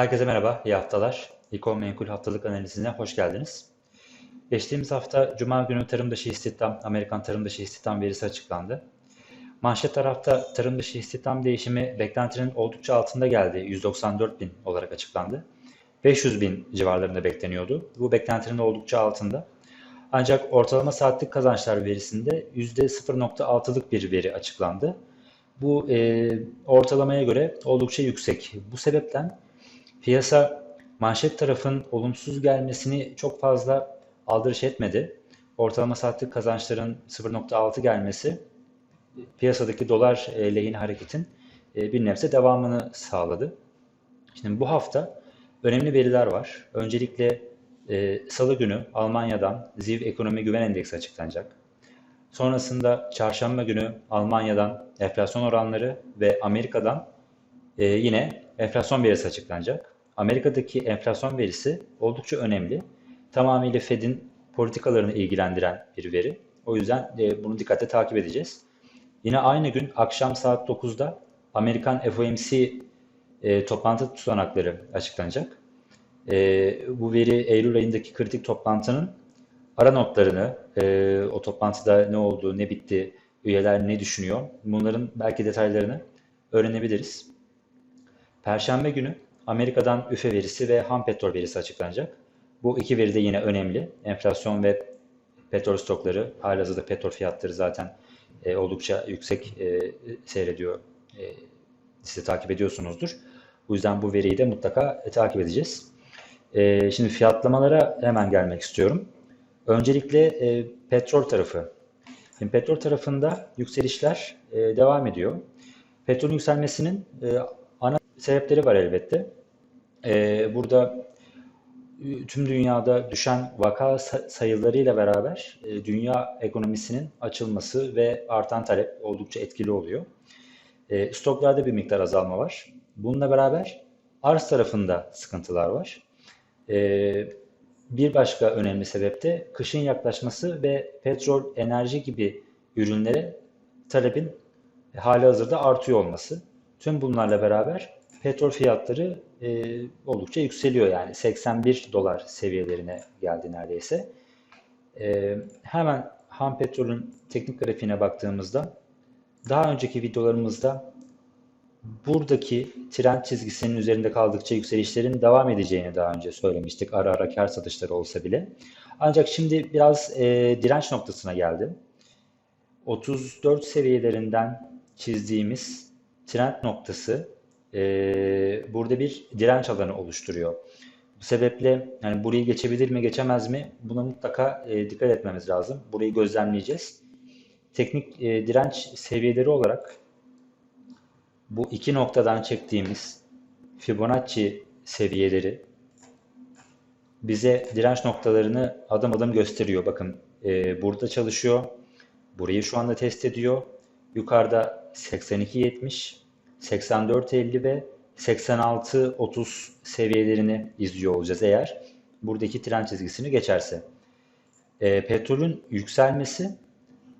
Herkese merhaba, iyi haftalar. İkon Menkul haftalık analizine hoş geldiniz. Geçtiğimiz hafta Cuma günü tarım dışı istihdam, Amerikan tarım dışı istihdam verisi açıklandı. Manşet tarafta tarım dışı istihdam değişimi beklentinin oldukça altında geldi. 194 bin olarak açıklandı. 500 bin civarlarında bekleniyordu. Bu beklentinin oldukça altında. Ancak ortalama saatlik kazançlar verisinde %0.6'lık bir veri açıklandı. Bu e, ortalamaya göre oldukça yüksek. Bu sebepten piyasa manşet tarafın olumsuz gelmesini çok fazla aldırış etmedi. Ortalama saatlik kazançların 0.6 gelmesi piyasadaki dolar e, lehine hareketin e, bir nebze devamını sağladı. Şimdi bu hafta önemli veriler var. Öncelikle e, Salı günü Almanya'dan ZİV Ekonomi Güven Endeksi açıklanacak. Sonrasında çarşamba günü Almanya'dan enflasyon oranları ve Amerika'dan yine enflasyon verisi açıklanacak. Amerika'daki enflasyon verisi oldukça önemli. Tamamıyla Fed'in politikalarını ilgilendiren bir veri. O yüzden e, bunu dikkatle takip edeceğiz. Yine aynı gün akşam saat 9'da Amerikan FOMC e, toplantı tutanakları açıklanacak. E, bu veri Eylül ayındaki kritik toplantının ara notlarını, e, o toplantıda ne oldu, ne bitti, üyeler ne düşünüyor, bunların belki detaylarını öğrenebiliriz. Perşembe günü Amerika'dan üfe verisi ve ham petrol verisi açıklanacak. Bu iki veri de yine önemli. Enflasyon ve petrol stokları, halihazırda petrol fiyatları zaten e, oldukça yüksek e, seyrediyor. E, siz de takip ediyorsunuzdur. Bu yüzden bu veriyi de mutlaka e, takip edeceğiz. E, şimdi fiyatlamalara hemen gelmek istiyorum. Öncelikle e, petrol tarafı. Şimdi petrol tarafında yükselişler e, devam ediyor. Petrol yükselmesinin e, ana sebepleri var elbette. E, burada e, tüm dünyada düşen vaka sayılarıyla beraber e, dünya ekonomisinin açılması ve artan talep oldukça etkili oluyor. E, stoklarda bir miktar azalma var. Bununla beraber arz tarafında sıkıntılar var. Bir başka önemli sebep de kışın yaklaşması ve petrol, enerji gibi ürünlere talebin hali hazırda artıyor olması. Tüm bunlarla beraber petrol fiyatları e, oldukça yükseliyor yani 81 dolar seviyelerine geldi neredeyse. E, hemen ham petrolün teknik grafiğine baktığımızda daha önceki videolarımızda buradaki trend çizgisinin üzerinde kaldıkça yükselişlerin devam edeceğini daha önce söylemiştik. Ara ara kar satışları olsa bile. Ancak şimdi biraz e, direnç noktasına geldi. 34 seviyelerinden çizdiğimiz trend noktası e, burada bir direnç alanı oluşturuyor. Bu sebeple yani burayı geçebilir mi geçemez mi buna mutlaka e, dikkat etmemiz lazım. Burayı gözlemleyeceğiz. Teknik e, direnç seviyeleri olarak bu iki noktadan çektiğimiz Fibonacci seviyeleri bize direnç noktalarını adım adım gösteriyor. Bakın e, burada çalışıyor. Burayı şu anda test ediyor. Yukarıda 82.70, 84.50 ve 86.30 seviyelerini izliyor olacağız eğer buradaki trend çizgisini geçerse. E, petrolün yükselmesi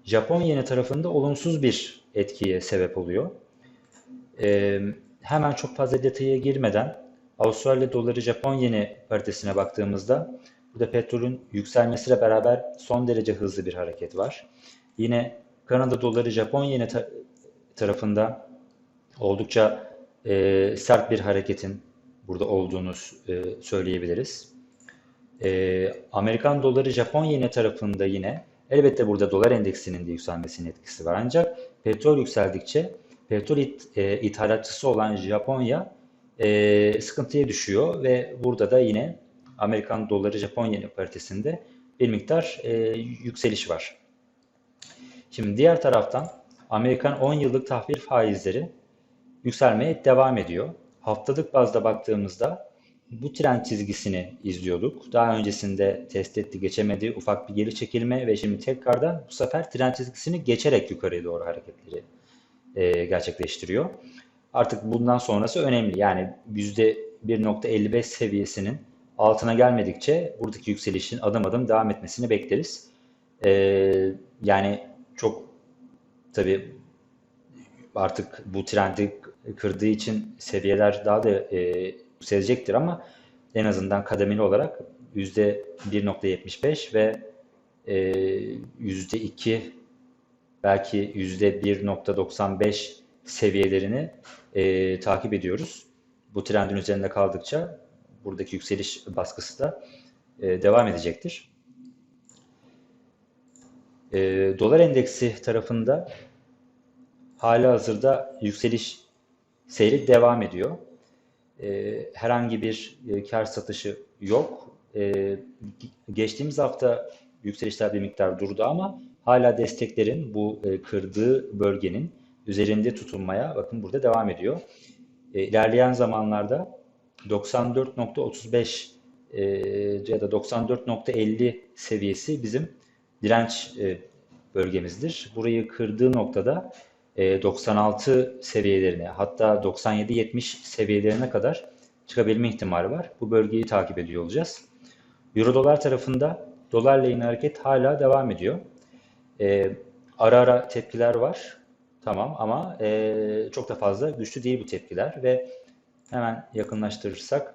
Japon yeni tarafında olumsuz bir etkiye sebep oluyor. E, hemen çok fazla detaya girmeden Avustralya doları Japon yeni paritesine baktığımızda burada petrolün yükselmesiyle beraber son derece hızlı bir hareket var. Yine Kanada doları Japon yeni ta- tarafında oldukça e, sert bir hareketin burada olduğunu e, söyleyebiliriz. E, Amerikan doları Japon yeni tarafında yine elbette burada dolar endeksinin de yükselmesinin etkisi var. Ancak petrol yükseldikçe petrol it, e, ithalatçısı olan Japonya e, sıkıntıya düşüyor ve burada da yine Amerikan doları Japon yeni paritesinde bir miktar e, yükseliş var. Şimdi diğer taraftan Amerikan 10 yıllık tahvil faizleri yükselmeye devam ediyor. Haftalık bazda baktığımızda bu trend çizgisini izliyorduk. Daha öncesinde test etti, geçemedi, ufak bir geri çekilme ve şimdi tekrardan bu sefer trend çizgisini geçerek yukarıya doğru hareketleri e, gerçekleştiriyor. Artık bundan sonrası önemli. Yani %1.55 seviyesinin altına gelmedikçe buradaki yükselişin adım adım devam etmesini bekleriz. E, yani çok tabii artık bu trendi kırdığı için seviyeler daha da e, yükselecektir ama en azından kademeli olarak %1.75 ve e, %2 belki %1.95 seviyelerini e, takip ediyoruz. Bu trendin üzerinde kaldıkça buradaki yükseliş baskısı da e, devam edecektir. E, dolar endeksi tarafında hala hazırda yükseliş seyri devam ediyor. E, herhangi bir e, kar satışı yok. E, geçtiğimiz hafta yükselişler bir miktar durdu ama hala desteklerin bu e, kırdığı bölgenin üzerinde tutulmaya bakın burada devam ediyor. E, ilerleyen zamanlarda 94.35 e, ya da 94.50 seviyesi bizim direnç e, bölgemizdir. Burayı kırdığı noktada 96 seviyelerine hatta 97-70 seviyelerine kadar çıkabilme ihtimali var. Bu bölgeyi takip ediyor olacağız. Euro dolar tarafında dolar lehine hareket hala devam ediyor. E, ara ara tepkiler var. Tamam ama e, çok da fazla güçlü değil bu tepkiler ve hemen yakınlaştırırsak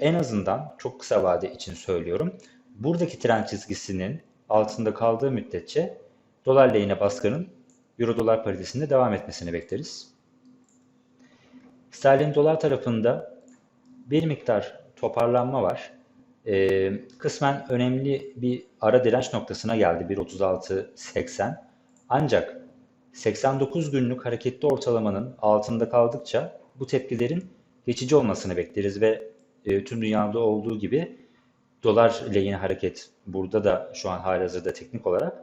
en azından çok kısa vade için söylüyorum. Buradaki trend çizgisinin altında kaldığı müddetçe dolar lehine baskının euro dolar paritesinde devam etmesini bekleriz. Sterlin dolar tarafında bir miktar toparlanma var. Ee, kısmen önemli bir ara direnç noktasına geldi 1.36.80. Ancak 89 günlük hareketli ortalamanın altında kaldıkça bu tepkilerin geçici olmasını bekleriz ve e, tüm dünyada olduğu gibi dolar lehine hareket burada da şu an halihazırda teknik olarak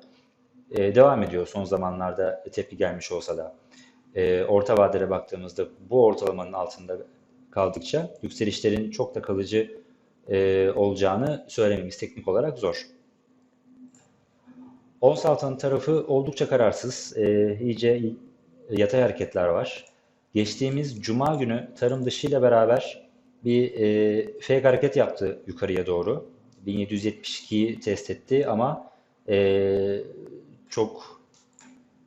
e, devam ediyor. Son zamanlarda tepki gelmiş olsa da e, orta vadede baktığımızda bu ortalamanın altında kaldıkça yükselişlerin çok da kalıcı e, olacağını söylememiz teknik olarak zor. Ons altının tarafı oldukça kararsız. E, iyice yatay hareketler var. Geçtiğimiz cuma günü tarım dışı ile beraber bir e, fake hareket yaptı yukarıya doğru. 1772'yi test etti ama e, çok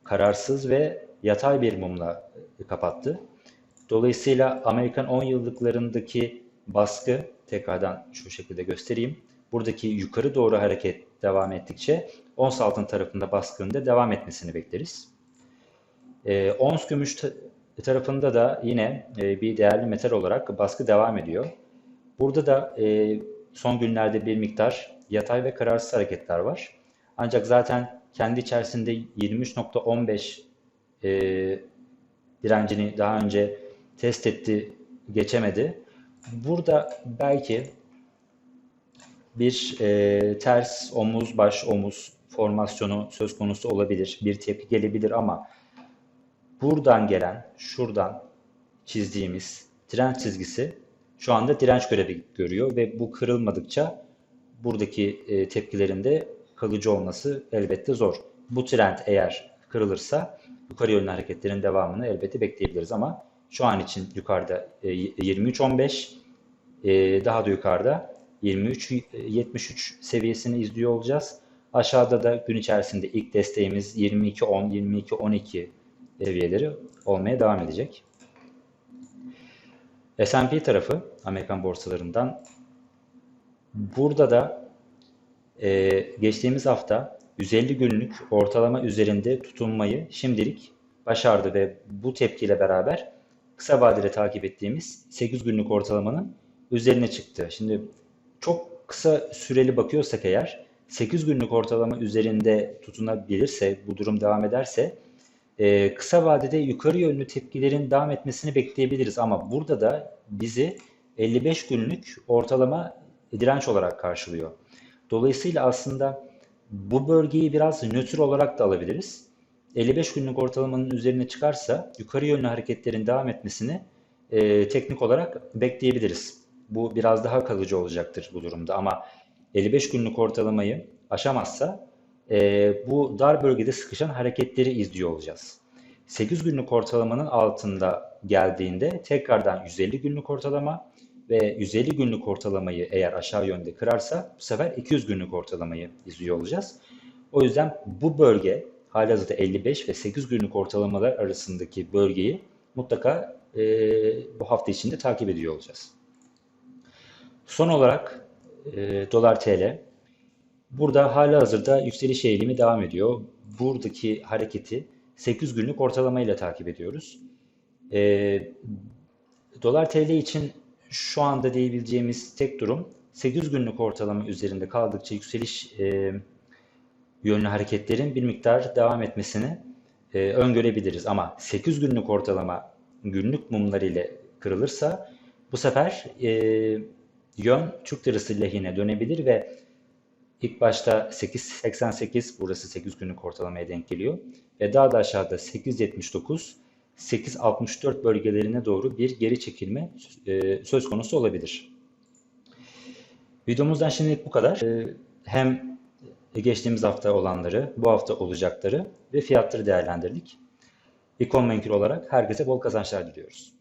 kararsız ve yatay bir mumla kapattı. Dolayısıyla Amerikan 10 yıllıklarındaki baskı tekrardan şu şekilde göstereyim. Buradaki yukarı doğru hareket devam ettikçe ons altın tarafında baskının da devam etmesini bekleriz. E, ons gümüş ta tarafında da yine e, bir değerli metal olarak baskı devam ediyor. Burada da e, son günlerde bir miktar yatay ve kararsız hareketler var. Ancak zaten kendi içerisinde 23.15 e, direncini daha önce test etti, geçemedi. Burada belki bir e, ters omuz baş omuz formasyonu söz konusu olabilir. Bir tepki gelebilir ama buradan gelen, şuradan çizdiğimiz direnç çizgisi şu anda direnç görevi görüyor ve bu kırılmadıkça buradaki e, tepkilerin de kalıcı olması elbette zor. Bu trend eğer kırılırsa yukarı yönlü hareketlerin devamını elbette bekleyebiliriz ama şu an için yukarıda e, 23.15 e, daha da yukarıda 23.73 seviyesini izliyor olacağız. Aşağıda da gün içerisinde ilk desteğimiz 22.10, 22.12 seviyeleri olmaya devam edecek. S&P tarafı Amerikan borsalarından burada da e, geçtiğimiz hafta 150 günlük ortalama üzerinde tutunmayı şimdilik başardı ve bu tepkiyle beraber kısa vadede takip ettiğimiz 8 günlük ortalamanın üzerine çıktı. Şimdi çok kısa süreli bakıyorsak eğer 8 günlük ortalama üzerinde tutunabilirse, bu durum devam ederse e, kısa vadede yukarı yönlü tepkilerin devam etmesini bekleyebiliriz. Ama burada da bizi 55 günlük ortalama direnç olarak karşılıyor. Dolayısıyla aslında bu bölgeyi biraz nötr olarak da alabiliriz. 55 günlük ortalamanın üzerine çıkarsa yukarı yönlü hareketlerin devam etmesini e, teknik olarak bekleyebiliriz. Bu biraz daha kalıcı olacaktır bu durumda ama 55 günlük ortalamayı aşamazsa e, bu dar bölgede sıkışan hareketleri izliyor olacağız. 8 günlük ortalamanın altında geldiğinde tekrardan 150 günlük ortalama ve 150 günlük ortalamayı eğer aşağı yönde kırarsa bu sefer 200 günlük ortalamayı izliyor olacağız. O yüzden bu bölge halihazırda 55 ve 8 günlük ortalamalar arasındaki bölgeyi mutlaka e, bu hafta içinde takip ediyor olacağız. Son olarak e, dolar TL. Burada hala hazırda yükseliş eğilimi devam ediyor. Buradaki hareketi 8 günlük ortalama ile takip ediyoruz. E, dolar TL için şu anda diyebileceğimiz tek durum 8 günlük ortalama üzerinde kaldıkça yükseliş e, yönlü hareketlerin bir miktar devam etmesini e, öngörebiliriz. Ama 8 günlük ortalama günlük mumlar ile kırılırsa bu sefer e, yön Türk lirası lehine dönebilir ve ilk başta 8.88 burası 8 günlük ortalamaya denk geliyor ve daha da aşağıda 8.79 8.64 bölgelerine doğru bir geri çekilme e, söz konusu olabilir. Videomuzdan şimdilik bu kadar. E, hem geçtiğimiz hafta olanları, bu hafta olacakları ve fiyatları değerlendirdik. İkon Menkul olarak herkese bol kazançlar diliyoruz.